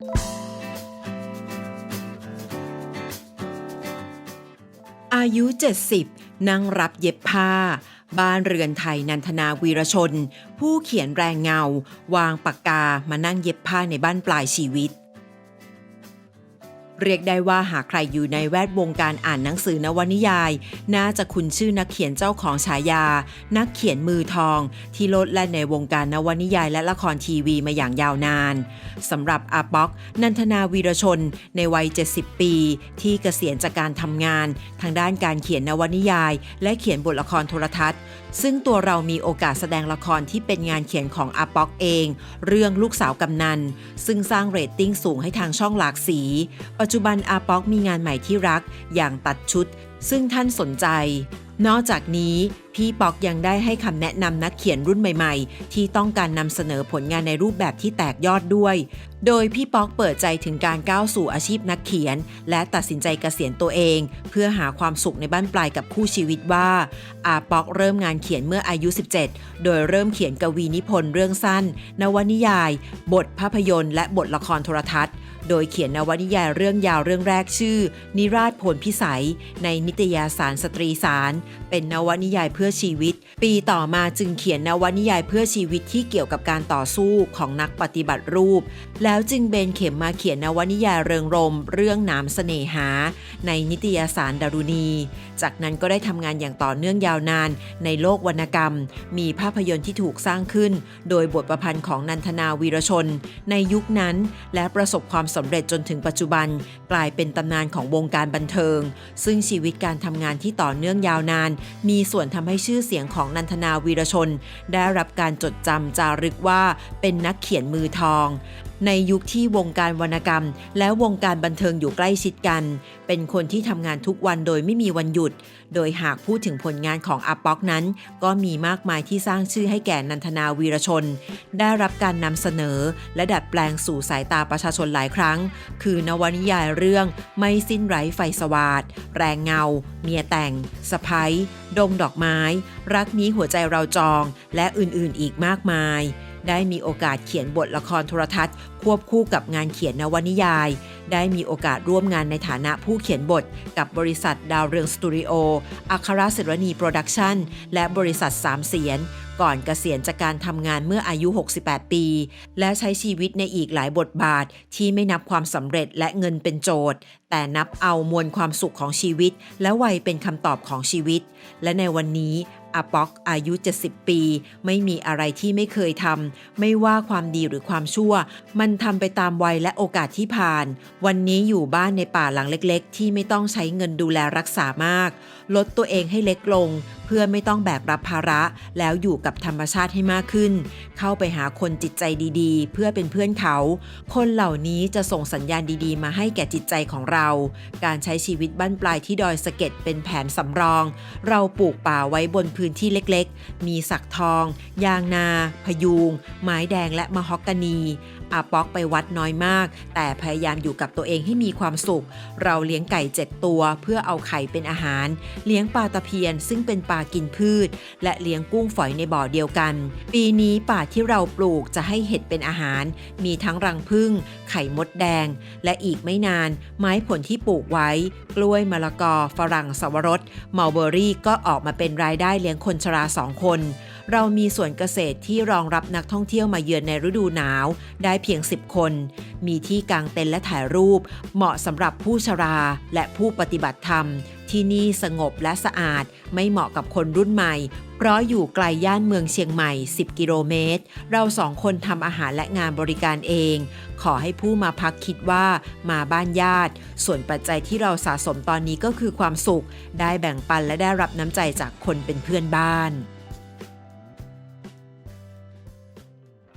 อายุ 70 นั่งรับเย็บผ้า บ้านเรือนไทยนันทนาวีรชน ผู้เขียนแรงเงา วางปากกามานั่งเย็บผ้าในบ้านปลายชีวิต เรียกได้ว่าหากใครอยู่ในแวดวงการอ่านหนังสือนวนิยาย น่าจะคุ้นชื่อนักเขียนเจ้าของฉายา นักเขียนมือทอง ที่โลดแล่นในวงการนวนิยายและละครทีวีมาอย่างยาวนานสำหรับอาป๊อก นันทนาวีรชน ในวัย 70 ปี ที่เกษียณจากการทำงาน ทางด้านการเขียนนวนิยาย และเขียนบทละครโทรทัศน์ ซึ่งตัวเรามีโอกาสแสดงละครที่เป็นงานเขียนของอาป๊อกเอง เรื่องลูกสาวกำนัน ซึ่งสร้างเรตติ้งสูงให้ทางช่องหลากสีปัจจุบันอาป๊อกมีงานใหม่ที่รักอย่างตัดชุด ซึ่งท่านสนใจ นอกจากนี้พี่ปอกยังได้ให้คำแนะนำนักเขียนรุ่นใหม่ๆ ที่ต้องการนำเสนอผลงานในรูปแบบที่แตกยอดด้วย โดยพี่ปอกเปิดใจถึงการก้าวสู่อาชีพนักเขียน และตัดสินใจเกษียณตัวเอง เพื่อหาความสุขในบ้านปลายกับคู่ชีวิตว่า อาปอกเริ่มงานเขียนเมื่ออายุ 17 โดยเริ่มเขียนกวีนิพนธ์เรื่องสั้น นวนิยาย บทภาพยนตร์ และบทละครโทรทัศน์โดยเขียนนวนิยายเรื่องยาวเรื่องแรกชื่อ นิราชผลพิสัย ในนิตยสารสตรีสาร เป็นนวนิยายเพื่อชีวิต ปีต่อมาจึงเขียนนวนิยายเพื่อชีวิตที่เกี่ยวกับการต่อสู้ของนักปฏิบัติรูป แล้วจึงเบนเข็มมาเขียนนวนิยายเริงรม เรื่องหนามเสน่หา ในนิตยสารดารุณี จากนั้นก็ได้ทำงานอย่างต่อเนื่องยาวนาน ในโลกวรรณกรรม มีภาพยนตร์ที่ถูกสร้างขึ้น โดยบทประพันธ์ของนันทนาวีรชน ในยุคนั้น และประสบความสำเร็จจนถึงปัจจุบัน กลายเป็นตำนานของวงการบันเทิง ซึ่งชีวิตการทำงานที่ต่อเนื่องยาวนาน มีส่วนทำให้ชื่อเสียงของนันทนาวีรชน ได้รับการจดจำจารึกว่าเป็นนักเขียนมือทอง ในยุคที่วงการวรรณกรรม และวงการบันเทิงอยู่ใกล้ชิดกัน เป็นคนที่ทำงานทุกวันโดยไม่มีวันหยุด โดยหากพูดถึงผลงานของอาป๊อกนั้น ก็มีมากมายที่สร้างชื่อให้แก่นันทนาวีรชน ได้รับการนำเสนอ และดัดแปลงสู่สายตาประชาชนหลายครั้ง คือนวนิยายเรื่องไม่สิ้นไร้ไฟสวาดแรงเงา เมียแต่งสะพ้ยดงดอกไม้ รักนี้หัวใจเราจอง และอื่นๆอีกมากมาย ได้มีโอกาสเขียนบทละครโทรทัศน์ ควบคู่กับงานเขียนนวนิยาย ได้มีโอกาสร่วมงานในฐานะผู้เขียนบท กับบริษัทดาวเรืองสตูดิโอ อัครศิรณีโปรดักชั่น และบริษัทสามเสียน ก่อนเกษียณจากการทำงานเมื่ออายุ 68 ปี และใช้ชีวิตในอีกหลายบทบาท ที่ไม่นับความสำเร็จและเงินเป็นโจทย์ แต่นับเอามวลความสุขของชีวิต และวัยเป็นคำตอบของชีวิต และในวันนี้ อาป๊อกอายุ 70 ปี ไม่มีอะไรที่ไม่เคยทำไม่ว่าความดีหรือความชั่ว มันทำไปตามวัยและโอกาสที่ผ่าน วันนี้อยู่บ้านในป่าหลังเล็กๆ ที่ไม่ต้องใช้เงินดูแลรักษามาก ลดตัวเองให้เล็กลง เพื่อไม่ต้องแบกรับภาระ แล้วอยู่กับธรรมชาติให้มากขึ้น เข้าไปหาคนจิตใจดีๆ เพื่อเป็นเพื่อนเขา คนเหล่านี้จะส่งสัญญาณดีๆ มาให้แก่จิตใจของเรา การใช้ชีวิตบ้านปลายที่ดอยสะเก็ดเป็นแผนสำรอง เราปลูกป่าไว้บนพืพื้นที่เล็กๆ มีสักทอง ยางนา พยูง ไม้แดงและมะฮอกกานี อาป๊อกไปวัดน้อยมาก แต่พยายามอยู่กับตัวเองให้มีความสุข เราเลี้ยงไก่เจ็ดตัวเพื่อเอาไข่เป็นอาหาร เลี้ยงปลาตะเพียนซึ่งเป็นปลากินพืช และเลี้ยงกุ้งฝอยในบ่อเดียวกัน ปีนี้ป่าที่เราปลูกจะให้เห็ดเป็นอาหาร มีทั้งรังผึ้งไข่มดแดง และอีกไม่นาน ไม้ผลที่ปลูกไว้ กล้วยมะละกอ ฝรั่งสวรสมัลเบอรี่ก็ออกมาเป็นรายได้เลี้ยงคนชราสองคน เรามีสวนเกษตรที่รองรับนักท่องเที่ยวมาเยือนในฤดูหนาว ได้เพียง 10 คน มีที่กางเต็นท์และถ่ายรูป เหมาะสำหรับผู้ชราและผู้ปฏิบัติธรรม ที่นี่สงบและสะอาด ไม่เหมาะกับคนรุ่นใหม่ เพราะอยู่ไกลย่านเมืองเชียงใหม่ 10 กิโลเมตร เราสองคนทำอาหารและงานบริการเอง ขอให้ผู้มาพักคิดว่ามาบ้านญาติ ส่วนปัจจัยที่เราสะสมตอนนี้ก็คือความสุข ได้แบ่งปันและได้รับน้ำใจจากคนเป็นเพื่อนบ้าน